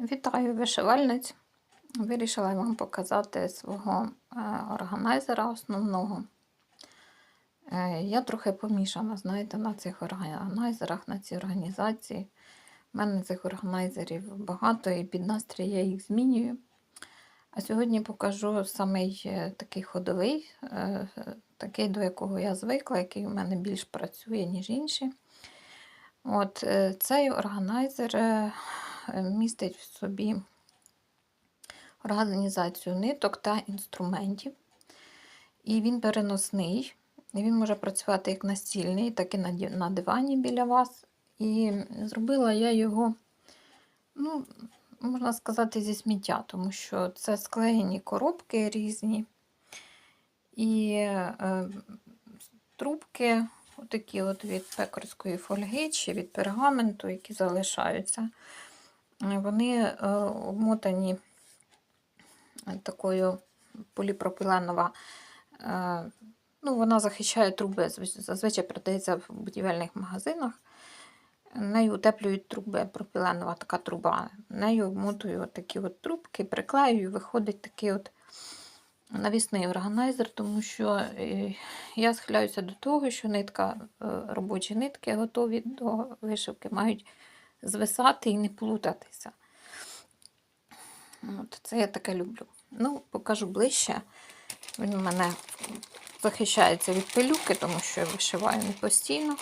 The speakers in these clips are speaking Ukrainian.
Вітаю вишивальниць. Вирішила вам показати свого е, органайзера основного. Е, Я трохи помішана, знаєте, на цих органайзерах, на цій організації. У мене цих органайзерів багато і під настрій я їх змінюю. А сьогодні покажу самий е, такий ходовий, такий, до якого я звикла, який у мене більш працює, ніж інші. От цей органайзер містить в собі організацію ниток та інструментів. І він переносний. Він може працювати як настільний, так і на дивані біля вас. І зробила я його, ну, можна сказати, зі сміття, тому що це склеєні коробки різні. І е, трубки, отакі от від пекарської фольги чи від пергаменту, які залишаються. Вони е, обмотані е, такою поліпропиленова. Е, ну, вона захищає труби, зазвичай продається в будівельних магазинах. Нею утеплюють труби, пропіленова така труба. Нею обмотую такі от трубки, приклеюю, виходить такий от навісний органайзер, тому що я схиляюся до того, що нитка, робочі нитки готові до вишивки, мають звисати і не плутатися. От, це я таке люблю. Ну, покажу ближче. Він у мене захищається від пилюки, тому що я вишиваю не постійно.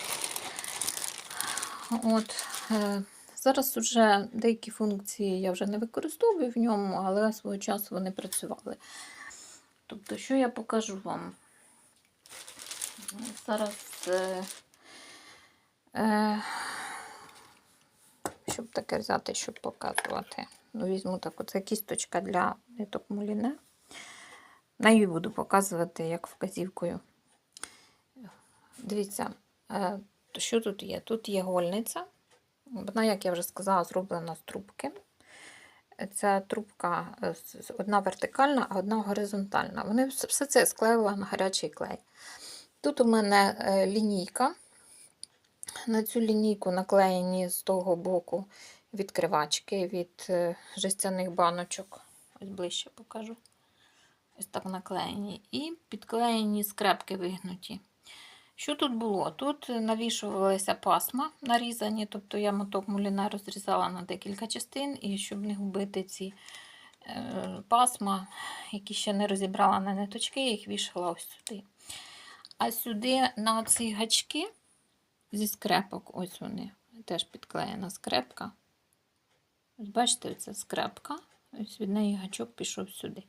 От, е, зараз вже деякі функції я вже не використовую в ньому, але свого часу вони працювали. Тобто, що я покажу вам? Зараз, е, е, щоб таке взяти, щоб показувати. Ну, візьму таку, це кісточка для ниток муліне. Нею буду показувати як вказівкою. Дивіться, е, що тут є? Тут є гольниця. Вона, як я вже сказала, зроблена з трубки. Ця трубка е, одна вертикальна, а одна горизонтальна. Вони все це склеїла на гарячий клей. Тут у мене е, лінійка. На цю лінійку наклеєні з того боку відкривачки від е, жестяних баночок. Ось ближче покажу. Ось так наклеєні. І підклеєні скрепки вигнуті. Що тут було? Тут навішувалися пасма нарізані, тобто я моток муліна розрізала на декілька частин, і щоб не губити ці е, пасма, які ще не розібрала на ниточки, я їх вішала ось сюди. А сюди на ці гачки зі скрепок, ось вони, теж підклеєна скрепка. Ось бачите, це скрепка. Ось від неї гачок пішов сюди.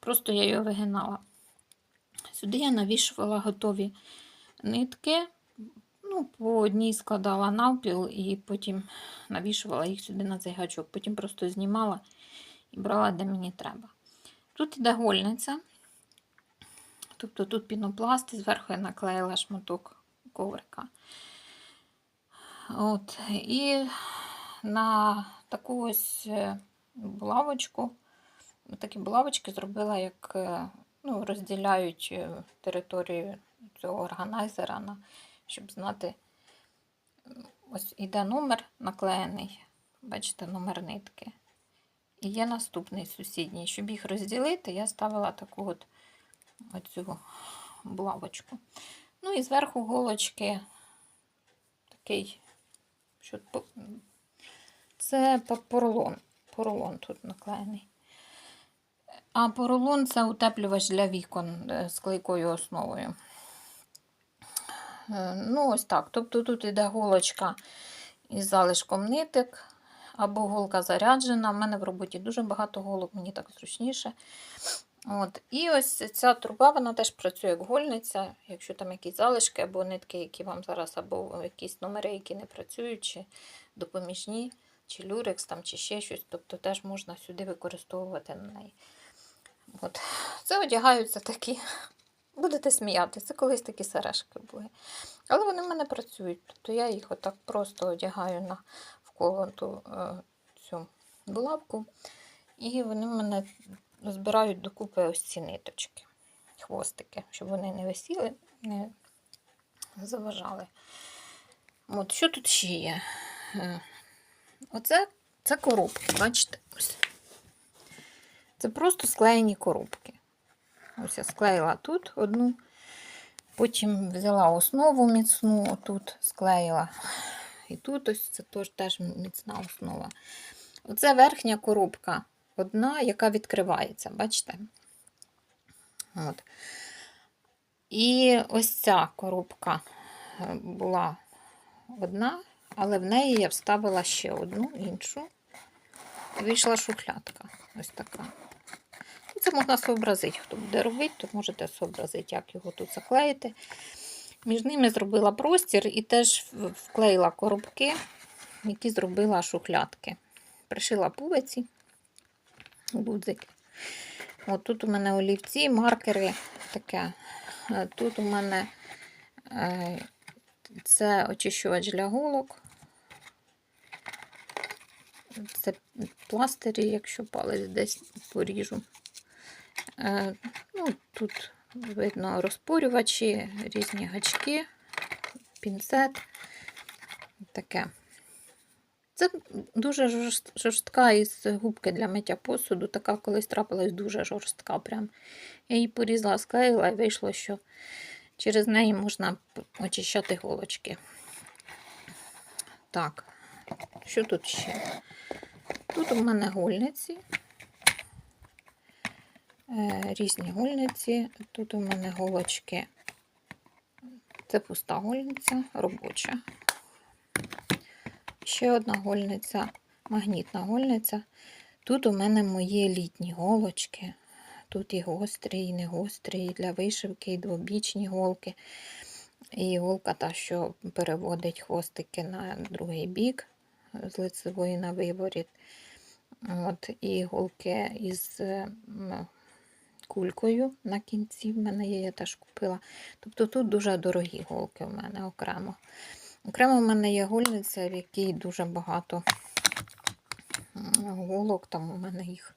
Просто я його вигинала. Сюди я навішувала готові нитки. Ну, по одній складала навпіл і потім навішувала їх сюди на цей гачок. Потім просто знімала і брала, де мені треба. Тут іде гольниця. Тобто тут пінопласт, і зверху я наклеїла шматок коврика. От. І на таку ось е, булавочку, такі булавочки зробила, як е, ну, розділяють е, територію цього органайзера, на, щоб знати, ось іде номер наклеєний, бачите, номер нитки. І є наступний сусідній. Щоб їх розділити, я ставила таку от оцю булавочку. Ну і зверху голочки такий, що це поролон. Поролон тут наклеєний. А поролон це утеплювач для вікон е, з клейкою основою. Е, Ну, ось так. Тобто тут іде голочка із залишком ниток, або голка заряджена. У мене в роботі дуже багато голок, мені так зручніше. От. І ось ця труба, вона теж працює як гольниця, якщо там якісь залишки або нитки, які вам зараз, або якісь номери, які не працюють, чи допоміжні, чи люрекс, там, чи ще щось. Тобто теж можна сюди використовувати на неї. От. Це одягаються такі. Будете сміятися, це колись такі сережки були. Але вони в мене працюють. Тобто я їх отак просто одягаю на вколоту е, цю булавку. І вони в мене збирають докупи ось ці ниточки, хвостики, щоб вони не висіли, не заважали. От, що тут ще є? Е, Оце Це коробки, бачите? Це просто склеєні коробки. Ось я склеїла тут одну, потім взяла основу міцну, отут склеїла. І тут ось це теж міцна основа. Оце верхня коробка, одна, яка відкривається, бачите? От. І ось ця коробка е, була одна, але в неї я вставила ще одну іншу. І вийшла шухлядка. Ось така. Ну, Це можна зобразити, хто буде робити, то можете зобразити, як його тут заклеїти. Між ними зробила простір і теж вклеїла коробки, які зробила шухлядки. Пришила пувиці, гудзики. От тут у мене олівці, маркери таке. Е, Тут у мене е, це очищувач для голок. Це пластирі, якщо палець десь поріжу. Е, ну, тут видно розпорювачі, різні гачки, пінцет. Таке. Це дуже жорстка із губки для миття посуду. Така колись трапилась дуже жорстка. Прям. Я її порізала, склеїла і вийшло, що через неї можна очищати голочки. Так, що тут ще? Тут у мене гольниці. Е, Різні гольниці. Тут у мене голочки. Це пуста гольниця, робоча. Ще одна гольниця, магнітна гольниця. Тут у мене мої літні голочки. Тут і гострі, і не гострі, і для вишивки, і двобічні голки. І голка та, що переводить хвостики на другий бік з лицевої на виворіт. От, і голки із кулькою на кінці в мене є, я теж купила. Тобто тут дуже дорогі голки в мене окремо. Окремо в мене є гольниця, в якій дуже багато голок. Там у мене їх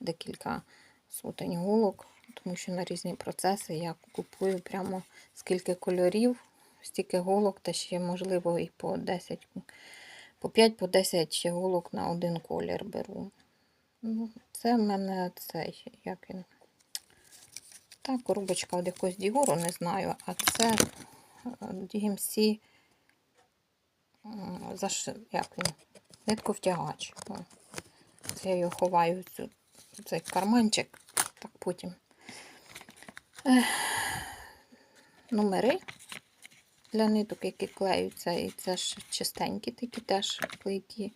декілька сотень голок, тому що на різні процеси я купую прямо скільки кольорів, стільки голок, та ще, можливо, і по 10, по 5 по 10 ще голок на один колір беру. Ну, це в мене цей, як він. Та коробочка від якогось Дігору, не знаю, а це е, DMC м, заш... як він? Нитковтягач. Це я його ховаю цю, цей карманчик, так потім. Ех. Номери для ниток, які клеються, і це ж чистенькі такі теж клейкі.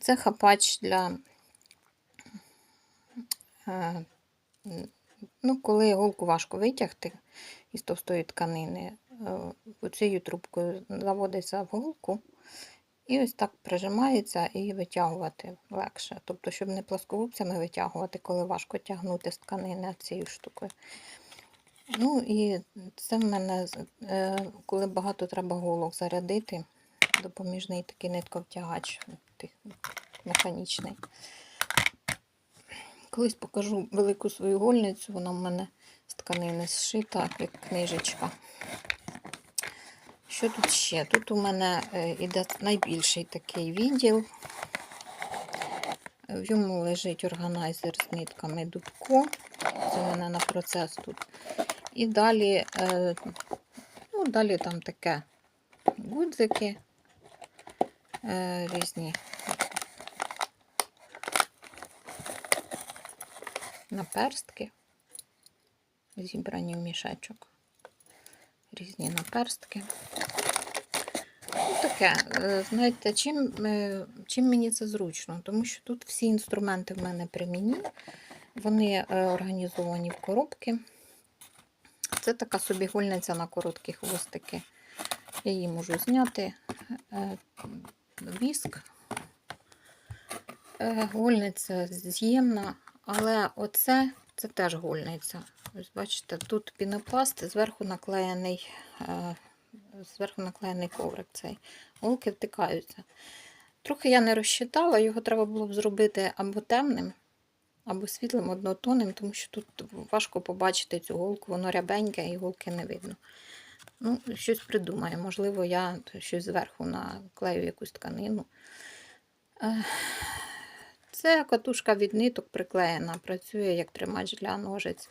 Це хапач для, е, ну, коли голку важко витягти із товстої тканини, оцією трубкою заводиться в голку і ось так прижимається і витягувати легше. Тобто, щоб не плоскогубцями витягувати, коли важко тягнути з тканини цією штукою. Ну і це в мене, е, коли багато треба голок зарядити, допоміжний такий нитковтягач механічний. Колись покажу велику свою гольницю, вона в мене з тканини зшита, як книжечка. Що тут ще? Тут у мене е, іде найбільший такий відділ. В ньому лежить органайзер з нитками Дубко. Це в мене на процес тут. І далі, е, ну, далі там таке гудзики е, різні. Наперстки, зібрані в мішечок. Різні наперстки. Ну, таке, е, знаєте, чим, е, чим мені це зручно? Тому що тут всі інструменти в мене примінні, вони е, організовані в коробки. Це така собі гольниця на короткі хвостики. Я її можу зняти. Віск. Гольниця з'ємна, але оце це теж гольниця. Ось бачите, тут пінопласт, зверху наклеєний, е, зверху наклеєний коврик цей. Голки втикаються. Трохи я не розчитала, його треба було б зробити або темним, або світлим однотонним, тому що тут важко побачити цю голку, воно рябеньке і голки не видно. Ну, щось придумаю. Можливо, я щось зверху наклею якусь тканину. Це катушка від ниток приклеєна, працює як тримач для ножиць.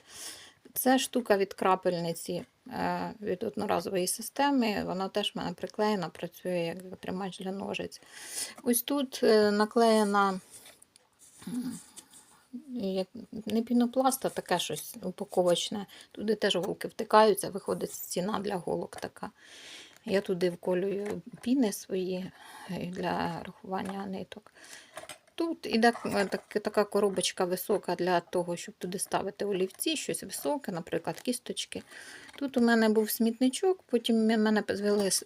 Це штука від крапельниці е, від одноразової системи. Вона теж в мене приклеєна, працює як тримач для ножиць. Ось тут е, наклеєна як, не пінопласт, а таке щось упаковочне. Туди теж голки втикаються, виходить стіна для голок така. Я туди вколюю піни свої е, для рахування ниток. Тут іде так, така коробочка висока для того, щоб туди ставити олівці, щось високе, наприклад, кісточки. Тут у мене був смітничок, потім в мене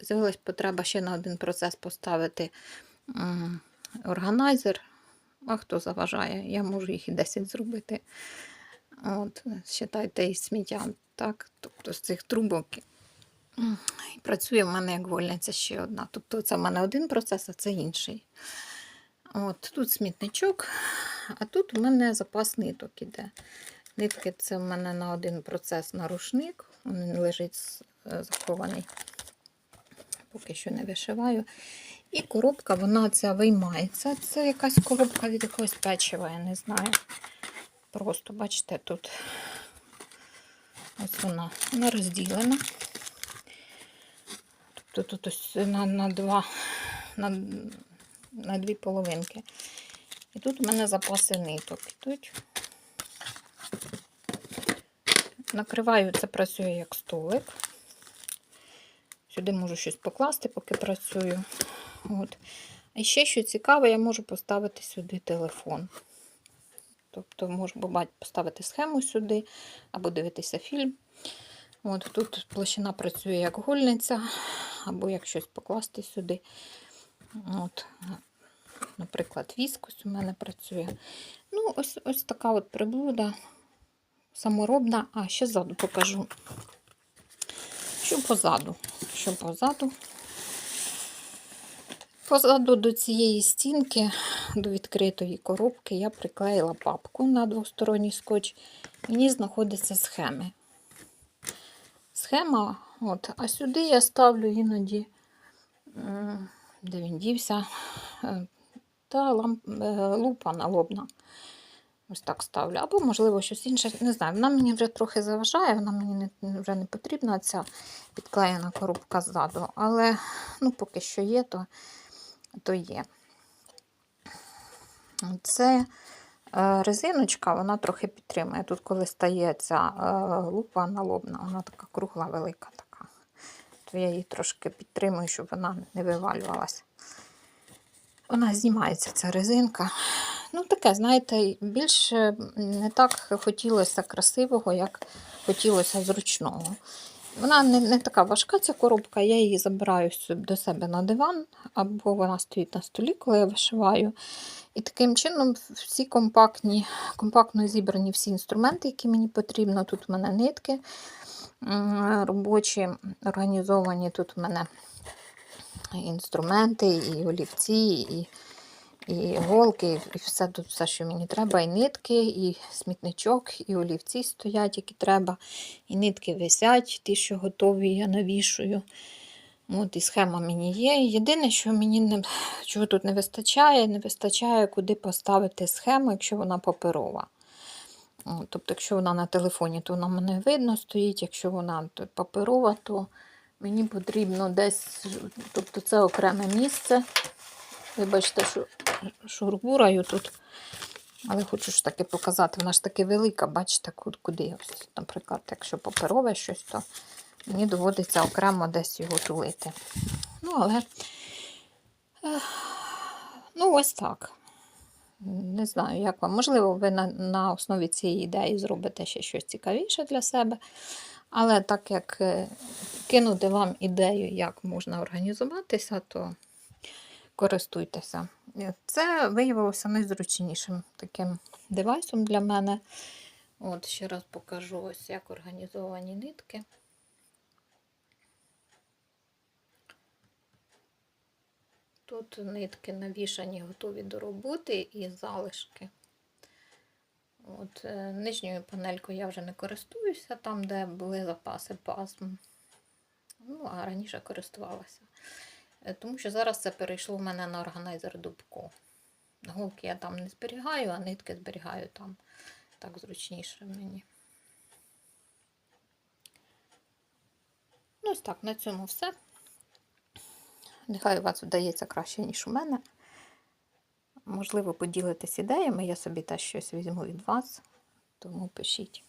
з'явилась потреба ще на один процес поставити органайзер. А хто заважає? Я можу їх і 10 зробити. От, считайте, із сміття. Так? Тобто з цих трубок працює в мене як вольниця ще одна. Тобто це в мене один процес, а це інший. От, тут смітничок, а тут у мене запас ниток іде. Нитки це в мене на один процес на рушник. Він лежить е, захований. Поки що не вишиваю. І коробка, вона ця виймається. Це якась коробка від якогось печива, я не знаю. Просто, бачите, тут ось вона, вона розділена. Тобто тут ось на, на два, на, на дві половинки. І тут у мене запаси ниток ідуть. Накриваю, це працює як столик. Сюди можу щось покласти, поки працюю. От. І ще що цікаве, я можу поставити сюди телефон. Тобто можу поставити схему сюди або дивитися фільм. От Тут площина працює як гольниця, або як щось покласти сюди. От. Наприклад, віскус у мене працює. Ну, ось, ось така от приблуда саморобна. А, ще ззаду покажу. Що позаду? Що позаду? Позаду до цієї стінки, до відкритої коробки, я приклеїла папку на двосторонній скотч. В ній знаходяться схеми. Схема, от, а сюди я ставлю іноді, де він дівся, е, та ламп, е, лупа налобна. Ось так ставлю. Або, можливо, щось інше. Не знаю, вона мені вже трохи заважає, вона мені не, вже не потрібна, ця підклеєна коробка ззаду. Але ну, поки що є, то, то є. Це е, резиночка, вона трохи підтримує. Тут, коли стає ця е, лупа налобна, вона така кругла, велика. То я її трошки підтримую, щоб вона не вивалювалася. Вона знімається, ця резинка. Ну, таке, знаєте, більше не так хотілося красивого, як хотілося зручного. Вона не, не така важка, ця коробка, я її забираю до себе на диван, або вона стоїть на столі, коли я вишиваю. І таким чином всі компактні, компактно зібрані всі інструменти, які мені потрібно. Тут в мене нитки робочі, організовані. Тут в мене інструменти, і олівці, і, і голки, і все тут, все, що мені треба. І нитки, і смітничок, і олівці стоять, які треба. І нитки висять, ті, що готові, я навішую. От і схема мені є. Єдине, що мені не, чого тут не вистачає, не вистачає, куди поставити схему, якщо вона паперова. Тобто, якщо вона на телефоні, то вона мене видно стоїть. Якщо вона паперова, то мені потрібно десь, тобто це окреме місце. Вибачте, що шурбураю тут. Але хочу ж таки показати, вона ж таки велика, бачите, куди. Ось, наприклад, якщо паперове щось, то мені доводиться окремо десь його тулити. Ну, але ну, ось так. Не знаю, як вам. Можливо, ви на, на основі цієї ідеї зробите ще щось цікавіше для себе. Але так як е, кинути вам ідею, як можна організуватися, то користуйтеся. Е, Це виявилося найзручнішим таким девайсом для мене. От, ще раз покажу, ось як організовані нитки. Тут нитки навішані, готові до роботи і залишки. От, е, нижньою панелькою я вже не користуюся, там, де були запаси пасм. Ну, а раніше користувалася. Е, Тому що зараз це перейшло в мене на органайзер Дубко. Голки я там не зберігаю, а нитки зберігаю там. Так зручніше мені. Ну, ось так, на цьому все. Нехай у вас вдається краще, ніж у мене. Можливо, поділитесь ідеями, я собі теж щось візьму від вас, тому пишіть.